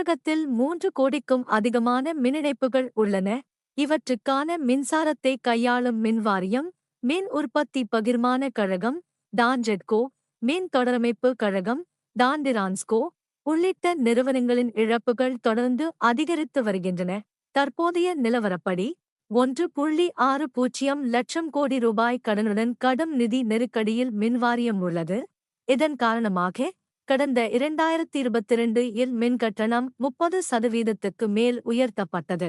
தமிழகத்தில் மூன்று கோடிக்கும் அதிகமான மின்னிணைப்புகள் உள்ளன. இவற்றுக்கான மின்சாரத்தை கையாளும் மின்வாரியம் மின் உற்பத்தி பகிர்மான கழகம் டான்ஜெட்கோ மின் தொடரமைப்பு கழகம் டாண்டிரான்ஸ்கோ உள்ளிட்ட நிறுவனங்களின் இழப்புகள் தொடர்ந்து அதிகரித்து வருகின்றன. தற்போதைய நிலவரப்படி ஒன்று புள்ளி ஆறு பூஜ்ஜியம் லட்சம் கோடி ரூபாய் கடனுடன் கடும் நிதி நெருக்கடியில் மின்வாரியம் உள்ளது. இதன் காரணமாக கடந்த இரண்டாயிரத்தி இருபத்திரண்டு இல் மின் கட்டணம் முப்பது சதவீதத்துக்கு மேல் உயர்த்தப்பட்டது.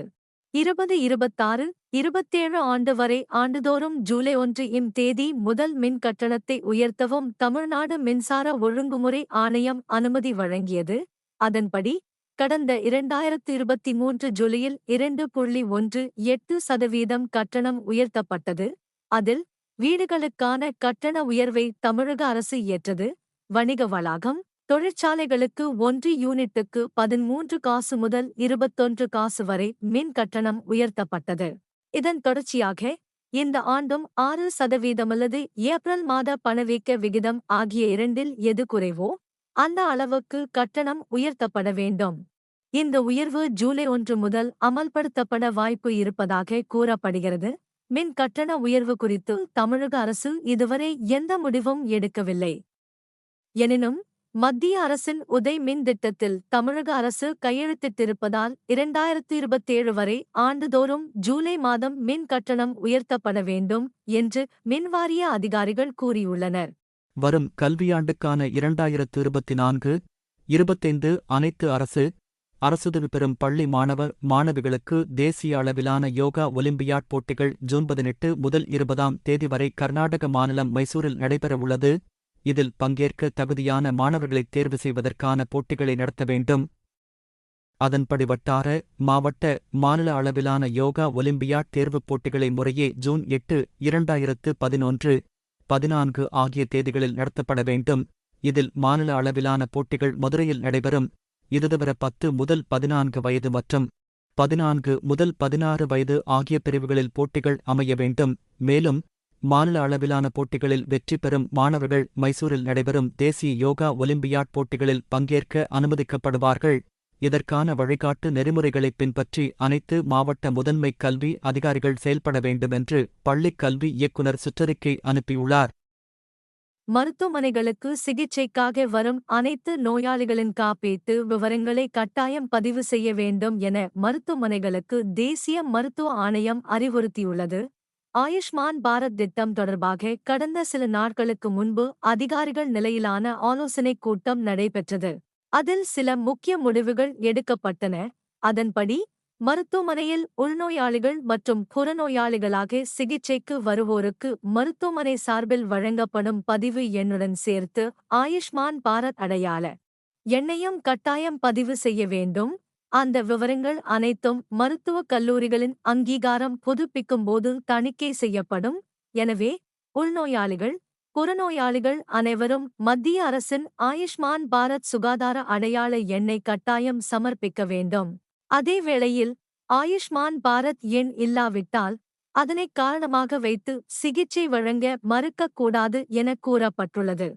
இருபது இருபத்தாறு இருபத்தேழு ஆண்டு வரை ஆண்டுதோறும் ஜூலை ஒன்று இம் தேதி முதல் மின் கட்டணத்தை உயர்த்தவும் தமிழ்நாடு மின்சார ஒழுங்குமுறை ஆணையம் அனுமதி வழங்கியது. அதன்படி கடந்த இரண்டாயிரத்து இருபத்தி மூன்று ஜூலையில் இரண்டு புள்ளி ஒன்று எட்டு சதவீதம் கட்டணம் உயர்த்தப்பட்டது. அதில் வீடுகளுக்கான கட்டண உயர்வை தமிழக அரசு ஏற்றது. வணிக வளாகம் தொழிற்சாலைகளுக்கு ஒன்று யூனிட்டுக்கு பதிமூன்று காசு முதல் இருபத்தொன்று காசு வரை மின் கட்டணம் உயர்த்தப்பட்டது. இதன் தொடர்ச்சியாக இந்த ஆண்டும் ஆறு சதவீதமல்லது ஏப்ரல் மாத பணவீக்க விகிதம் ஆகிய இரண்டில் எது குறைவோ அந்த அளவுக்கு கட்டணம் உயர்த்தப்பட வேண்டும். இந்த உயர்வு ஜூலை ஒன்று முதல் அமல்படுத்தப்பட வாய்ப்பு இருப்பதாக கூறப்படுகிறது. மின் கட்டண உயர்வு குறித்து தமிழக அரசு இதுவரை எந்த முடிவும் எடுக்கவில்லை. எனினும் மத்திய அரசின் உதய் மின் திட்டத்தில் தமிழக அரசு கையெழுத்திட்டிருப்பதால் இரண்டாயிரத்து இருபத்தேழு வரை ஆண்டுதோறும் ஜூலை மாதம் மின் கட்டணம் உயர்த்தப்பட வேண்டும் என்று மின்வாரிய அதிகாரிகள் கூறியுள்ளனர். வரும் கல்வியாண்டுக்கான இரண்டாயிரத்து இருபத்தி நான்கு இருபத்தைந்து அனைத்து அரசு அரசுதவி பெறும் பள்ளி மாணவர் மாணவிகளுக்கு தேசிய அளவிலான யோகா ஒலிம்பியாட் போட்டிகள் ஜூன் பதினெட்டு முதல் இருபதாம் தேதி வரை கர்நாடக மாநிலம் மைசூரில் நடைபெறவுள்ளது. இதில் பங்கேற்க தகுதியான மாணவர்களைத் தேர்வு செய்வதற்கான போட்டிகளை நடத்த வேண்டும். அதன்படி வட்டார மாவட்ட மாநில அளவிலான யோகா ஒலிம்பியாட் தேர்வுப் போட்டிகளை முறையே ஜூன் எட்டு இரண்டாயிரத்து பதினொன்று பதினான்கு ஆகிய தேதிகளில் நடத்தப்பட வேண்டும். இதில் மாநில அளவிலான போட்டிகள் மதுரையில் நடைபெறும். இதுதவிர பத்து முதல் பதினான்கு வயது மற்றும் பதினான்கு முதல் பதினாறு வயது ஆகிய பிரிவுகளில் போட்டிகள் அமைய வேண்டும். மேலும் மாநில அளவிலான போட்டிகளில் வெற்றி பெறும் மாணவர்கள் மைசூரில் நடைபெறும் தேசிய யோகா ஒலிம்பியாட் போட்டிகளில் பங்கேற்க அனுமதிக்கப்படுவார்கள். இதற்கான வழிகாட்டு நெறிமுறைகளைப் பின்பற்றி அனைத்து மாவட்ட முதன்மைக் கல்வி அதிகாரிகள் செயல்பட வேண்டுமென்று பள்ளிக் கல்வி இயக்குநர் சுற்றறிக்கை அனுப்பியுள்ளார். மருத்துவமனைகளுக்கு சிகிச்சைக்காக வரும் அனைத்து நோயாளிகளின் காப்பீட்டு விவரங்களை கட்டாயம் பதிவு செய்ய வேண்டும் என மருத்துவமனைகளுக்கு தேசிய மருத்துவ ஆணையம் அறிவுறுத்தியுள்ளது. ஆயுஷ்மான் பாரத் திட்டம் தொடர்பாக கடந்த சில நாட்களுக்கு முன்பு அதிகாரிகள் நிலையிலான ஆலோசனைக் கூட்டம் நடைபெற்றது. அதில் சில முக்கிய முடிவுகள் எடுக்கப்பட்டன. அதன்படி மருத்துவமனையில் உள்நோயாளிகள் மற்றும் புறநோயாளிகளாக சிகிச்சைக்கு வருவோருக்கு மருத்துவமனை சார்பில் வழங்கப்படும் பதிவு எண்ணுடன் சேர்த்து ஆயுஷ்மான் பாரத் அடையாள எண்ணையும் கட்டாயம் பதிவு செய்ய வேண்டும். அந்த விவரங்கள் அனைத்தும் மருத்துவக் கல்லூரிகளின் அங்கீகாரம் புதுப்பிக்கும் போது தணிக்கை செய்யப்படும். எனவே உள்நோயாளிகள் புறநோயாளிகள் அனைவரும் மத்திய அரசின் ஆயுஷ்மான் பாரத் சுகாதார அடையாள எண்ணை கட்டாயம் சமர்ப்பிக்க வேண்டும். அதே வேளையில் ஆயுஷ்மான் பாரத் எண் இல்லாவிட்டால் அதனை காரணமாக வைத்து சிகிச்சை வழங்க மறுக்கக்கூடாது என கூறப்பட்டுள்ளது.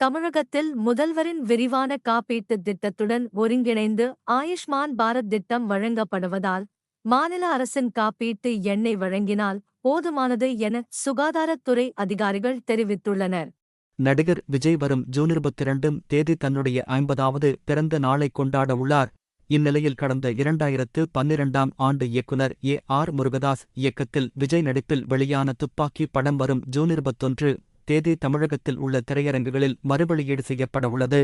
தமிழகத்தில் முதல்வரின் விரிவான காப்பீட்டுத் திட்டத்துடன் ஒருங்கிணைந்து ஆயுஷ்மான் பாரத் திட்டம் வழங்கப்படுவதால் மாநில அரசின் காப்பீட்டு எண்ணை வழங்கினால் போதுமானது என சுகாதாரத்துறை அதிகாரிகள் தெரிவித்துள்ளனர். நடிகர் விஜய் வரும் ஜூன் இருபத்திரண்டும் தேதி தன்னுடைய ஐம்பதாவது பிறந்த நாளை கொண்டாட உள்ளார். இந்நிலையில் கடந்த இரண்டாயிரத்து பன்னிரண்டாம் ஆண்டு இயக்குனர் ஏ ஆர் முருகதாஸ் இயக்கத்தில் விஜய் நடிப்பில் வெளியான துப்பாக்கி படம் வரும் ஜூன் இருபத்தொன்று தேதி தமிழகத்தில் உள்ள திரையரங்குகளில் மறுவெளியீடு செய்யப்பட உள்ளது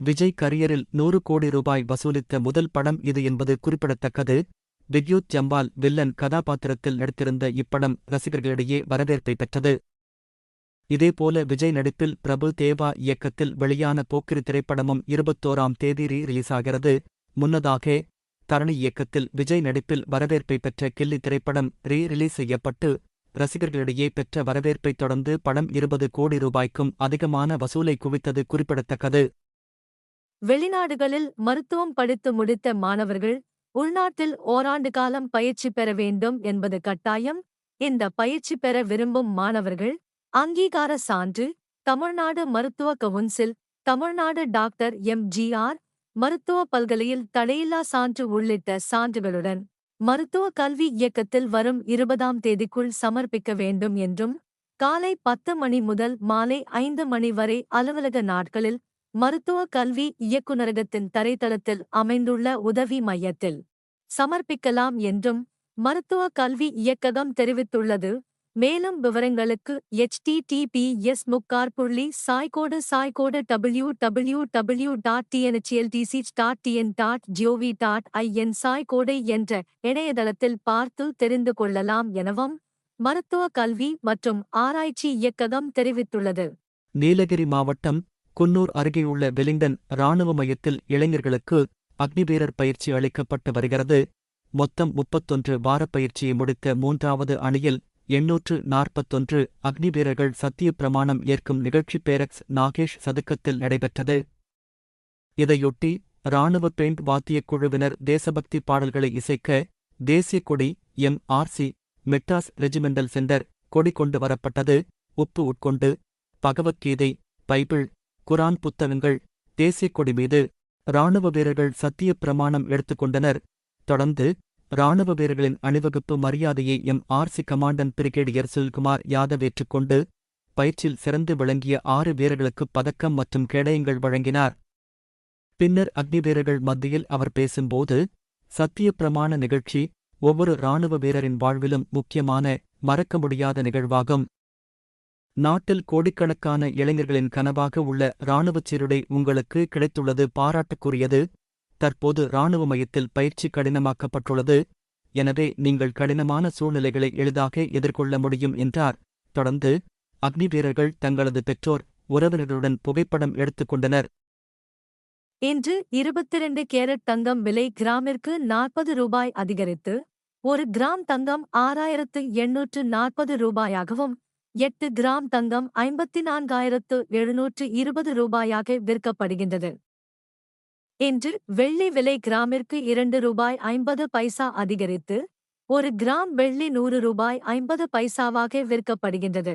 விஜய் கரியரில் நூறு கோடி ரூபாய் வசூலித்த முதல் படம் இது என்பது குறிப்பிடத்தக்கது. வித்யுத் ஜம்பால் வில்லன் கதாபாத்திரத்தில் நடித்திருந்த இப்படம் ரசிகர்களிடையே வரவேற்பை பெற்றது. இதேபோல விஜய் நடிப்பில் பிரபு தேவா இயக்கத்தில் வெளியான போக்கிரி திரைப்படமும் இருபத்தோராம் தேதி ரீ ரிலீஸாகிறது. முன்னதாக தரணி இயக்கத்தில் விஜய் நடிப்பில் வரவேற்பை பெற்ற கில்லி திரைப்படம் ரீ ரிலீஸ் செய்யப்பட்டு ரசிகர்களிடையே பெற்ற வரவேற்பைத் தொடர்ந்து படம் இருபது கோடி ரூபாய்க்கும் அதிகமான வசூலை குவித்தது குறிப்பிடத்தக்கது. வெளிநாடுகளில் மருத்துவம் படித்து முடித்த மாணவர்கள் உள்நாட்டில் ஓராண்டு காலம் பயிற்சி பெற வேண்டும் என்பது கட்டாயம். இந்த பயிற்சி பெற விரும்பும் மாணவர்கள் அங்கீகார சான்று தமிழ்நாடு மருத்துவ council Tamil Nadu doctor M G R மருத்துவ பல்கலையில் தடையில்லா சான்று உள்ளிட்ட சான்றுகளுடன் மருத்துவ கல்வி இயக்கத்தில் வரும் இருபதாம் தேதிக்குள் சமர்ப்பிக்க வேண்டும் என்றும் காலை பத்து மணி முதல் மாலை ஐந்து மணி வரை அலுவலக நாட்களில் மருத்துவ கல்வி இயக்குநரகத்தின் தரைத்தளத்தில் அமைந்துள்ள உதவி மையத்தில் சமர்ப்பிக்கலாம் என்றும் மருத்துவ கல்வி இயக்ககம் தெரிவித்துள்ளது. மேலும் விவரங்களுக்கு எச்டிடிபிஎஸ் முக்கார் புள்ளி சாய்கோடு சாய்கோடு W W W dot TNHLDC dot TN dot GOV dot IN சாய்கோடை என்ற இணையதளத்தில் பார்த்து தெரிந்து கொள்ளலாம் எனவும் மருத்துவ கல்வி மற்றும் ஆராய்ச்சி இயக்ககம் தெரிவித்துள்ளது. நீலகிரி மாவட்டம் குன்னூர் அருகேயுள்ள வெலிங்டன் இராணுவ மையத்தில் இளைஞர்களுக்கு அக்னிவீரர் பயிற்சி அளிக்கப்பட்டு வருகிறது. மொத்தம் முப்பத்தொன்று வாரப் பயிற்சியை முடித்த மூன்றாவது அணியில் எண்ணூற்று நாற்பத்தொன்று அக்னிவீரர்கள் சத்திய பிரமாணம் ஏற்கும் நிகழ்ச்சி பேரக்ஸ் நாகேஷ் சதுக்கத்தில் நடைபெற்றது. இதையொட்டி இராணுவ பெயிண்ட் வாத்தியக் குழுவினர் தேசபக்தி பாடல்களை இசைக்க தேசிய கொடி M RC Madras regimental centre கொடி கொண்டு வரப்பட்டது. உப்பு உட்கொண்டு பகவத்கீதை பைபிள் குரான் புத்தகங்கள் தேசிய கொடி மீது இராணுவ வீரர்கள் சத்திய பிரமாணம் எடுத்துக்கொண்டனர். தொடர்ந்து இராணுவ வீரர்களின் அணிவகுப்பு மரியாதையை M. RC commandant brigadier Sulkumar Yadav ஏற்றுக்கொண்டு பயிற்சியில் சிறந்து விளங்கிய ஆறு வீரர்களுக்கு பதக்கம் மற்றும் கேடயங்கள் வழங்கினார். பின்னர் அக்னி வீரர்கள் மத்தியில் அவர் பேசும்போது சத்திய பிரமாண நிகழ்ச்சி ஒவ்வொரு இராணுவ வீரரின் வாழ்விலும் முக்கியமான மறக்க முடியாத நிகழ்வாகும். நாட்டில் கோடிக்கணக்கான இளைஞர்களின் கனவாக உள்ள இராணுவச் சீருடை உங்களுக்கு கிடைத்துள்ளது பாராட்டுக்குரியது. தற்போது இராணுவ மையத்தில் பயிற்சி கடினமாக்கப்பட்டுள்ளது. எனவே நீங்கள் கடினமான சூழ்நிலைகளை எளிதாக எதிர்கொள்ள முடியும் என்றார். தொடர்ந்து அக்னி வீரர்கள் தங்களது பெற்றோர் உறவினர்களுடன் புகைப்படம் எடுத்துக்கொண்டனர் இன்று இருபத்திரண்டு கேரட் தங்கம் விலை கிராமிற்கு நாற்பது ரூபாய் அதிகரித்து ஒரு கிராம் தங்கம் ஆறாயிரத்து எண்ணூற்று நாற்பது ரூபாயாகவும் எட்டு கிராம் தங்கம் ஐம்பத்தி நான்காயிரத்து எழுநூற்று இருபது ரூபாயாக விற்கப்படுகின்றது. இன்று வெள்ளி விலை கிராமிற்கு இரண்டு ரூபாய் ஐம்பது பைசா அதிகரித்து ஒரு கிராம் வெள்ளி நூறு ரூபாய் ஐம்பது பைசாவாக விற்கப்படுகின்றது.